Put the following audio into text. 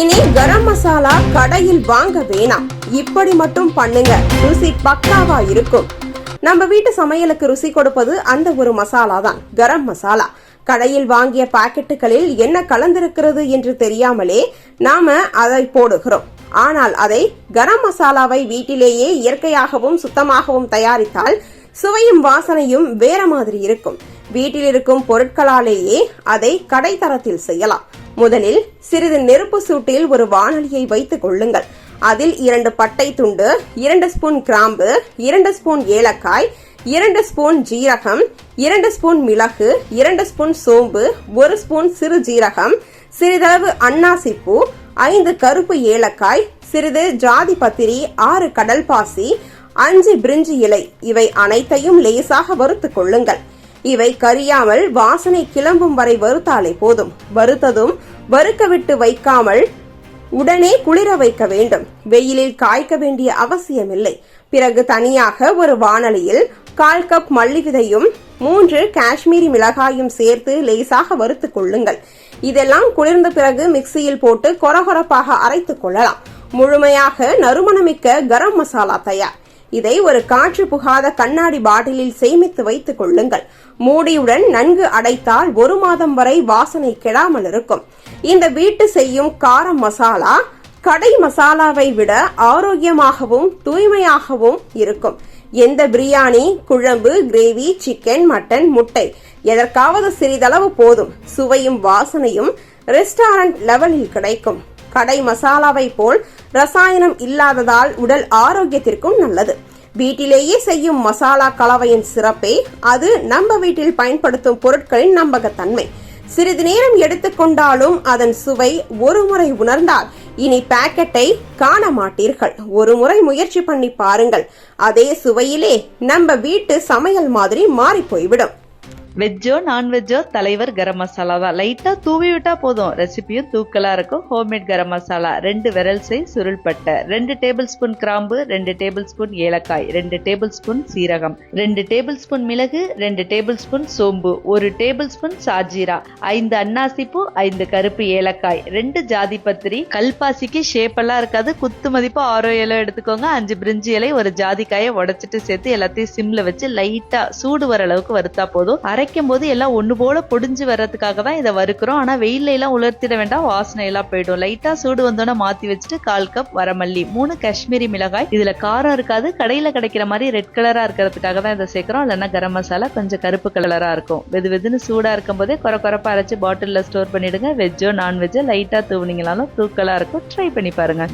இனி கரம் மசாலா கடையில் வாங்க வேணாம். இப்படி மட்டும் பண்ணுங்க. ருசி பக்காவா இருக்கும். நம்ம வீட்டு சமையலுக்கு ருசி கொடுப்பது அந்த ஒரு மசாலா தான். கரம் மசாலா. கடையில் வாங்கிய பாக்கெட்டுகளில் என்ன கலந்திருக்கிறது என்று தெரியாமலே நாம அதை போடுகிறோம். ஆனால் அதை கரம் மசாலாவை வீட்டிலேயே இயற்கையாகவும் சுத்தமாகவும் தயாரித்தால் சுவையும் வாசனையும் வேற மாதிரி இருக்கும். வீட்டில் இருக்கும் பொருட்களாலேயே அதை கடை தரத்தில் செய்யலாம். முதலில் சிறிது நெருப்பு சூட்டில் ஒரு வானொலியை வைத்துக் கொள்ளுங்கள். அதில் இரண்டு பட்டை துண்டு இரண்டு ஸ்பூன் கிராம்பு இரண்டு ஸ்பூன் ஏலக்காய் இரண்டு ஸ்பூன் ஜீரகம் இரண்டு ஸ்பூன் மிளகு இரண்டு ஸ்பூன் சோம்பு ஒரு ஸ்பூன் சிறு ஜீரகம் சிறிதளவு அன்னாசிப்பூ ஐந்து கருப்பு ஏலக்காய் சிறிது ஜாதி பத்திரி ஆறு கடல் பாசி அஞ்சு பிரிஞ்சி இலை. இவை அனைத்தையும் லேசாக வறுத்துக் கொள்ளுங்கள். இவை கரியாமல் வாசனை கிளம்பும் வரை வறுத்தாலே போதும். வறுத்ததும் வறுக்க விட்டு வைக்காமல் உடனே குளிர வைக்க வேண்டும். வெயிலில் காய்க்க வேண்டிய அவசியமில்லை. பிறகு தனியாக ஒரு வானலியில் கால் கப் மல்லி விதையும் மூன்று காஷ்மீரி மிளகாயும் சேர்த்து லேசாக வறுத்துக் கொள்ளுங்கள். இதெல்லாம் குளிர்ந்த பிறகு மிக்சியில் போட்டு கொரகொரப்பாக அரைத்துக் கொள்ளலாம். முழுமையாக நறுமணமிக்க கரம் மசாலா தயார். இதை ஒரு காற்று புகாத கண்ணாடி பாட்டிலில் சேமித்து வைத்துக் கொள்ளுங்கள். மூடியுடன் நன்கு அடைத்தால் ஒரு மாதம் வரை வாசனை கெடாமல் இருக்கும். இந்த வீட்டு செய்யும் காரம் மசாலா கடை மசாலாவை விட ஆரோக்கியமாகவும் தூய்மையாகவும் இருக்கும். எந்த பிரியாணி குழம்பு கிரேவி சிக்கன் மட்டன் முட்டை எதற்காவது சிறிதளவு போதும். சுவையும் வாசனையும் ரெஸ்டாரண்ட் லெவலில் கிடைக்கும். கடை மசாலாவை போல் ரசாயனம் இல்லாததால் உடல் ஆரோக்கியத்திற்கும் நல்லது. வீட்டிலேயே செய்யும் மசாலா கலவையின் சிறப்பே. அது நம்ம வீட்டில் பயன்படுத்தும் பொருட்களின் நம்பகத்தன்மை. சிறிது நேரம் எடுத்துக்கொண்டாலும் அதன் சுவை ஒரு முறை உணர்ந்தால் இனி பாக்கெட்டை காண மாட்டீர்கள். ஒரு முறை முயற்சி பண்ணி பாருங்கள். அதே சுவையிலே நம்ம வீட்டு சமையல் மாதிரி மாறி போய்விடும். வெஜ்ஜோ நான்வெஜ்ஜோ தலைவர் கரம் மசாலா தான். லைட்டாக தூவி விட்டால் போதும். ரெசிபியும் தூக்கலாக இருக்கும். ஹோம்மேட் கரம் மசாலா. ரெண்டு விரல் சை சுருள் பட்டை. ரெண்டு டேபிள் ஸ்பூன் கிராம்பு ரெண்டு டேபிள் ஸ்பூன் ஏலக்காய் ரெண்டு டேபிள் ஸ்பூன் சீரகம் ரெண்டு டேபிள் ஸ்பூன் மிளகு ரெண்டு டேபிள் ஸ்பூன் சோம்பு ஒரு டேபிள் ஸ்பூன் சாஜீரா ஐந்து அன்னாசிப்பூ ஐந்து கருப்பு ஏலக்காய் ரெண்டு ஜாதி பத்திரி. கல்பாசிக்கு ஷேப்பெல்லாம் இருக்காது. குத்து மதிப்பு ஆரோ இலை எடுத்துக்கோங்க. அஞ்சு பிரிஞ்சி இலை ஒரு ஜாதிக்காயை உடச்சிட்டு சேர்த்து எல்லாத்தையும் சிம்ல வச்சு லைட்டாக சூடு வர அளவுக்கு வறுத்தா போதும். அரை அரைக்கும் போது எல்லாம் ஒன்று போல பொடிஞ்சு வர்றதுக்காக தான் இதை வறுக்கிறோம். ஆனால் வெயில்ல எல்லாம் உலர்த்திட வேண்டாம் வாசனை எல்லாம் போயிடும். லைட்டா சூடு வந்தோன்னே மாத்தி வச்சுட்டு கால் கப் வரமல்லி மூணு காஷ்மீரி மிளகாய். இதுல காரம் இருக்காது கடையில கிடைக்கிற மாதிரி ரெட் கலரா இருக்கிறதுக்காக தான் இதை சேர்க்கிறோம். இல்லைன்னா கரம் மசாலா கொஞ்சம் கருப்பு கலரா இருக்கும். வெது வெதுன்னு சூடா இருக்கும் போதே குறை குறைப்பா அரைச்சு பாட்டில்ல ஸ்டோர் பண்ணிடுங்க. வெஜ்ஜோ நான்வெஜ்ஜோ லைட்டா தூவினீங்களாலும் தூக்கலா இருக்கும். ட்ரை பண்ணி பாருங்க.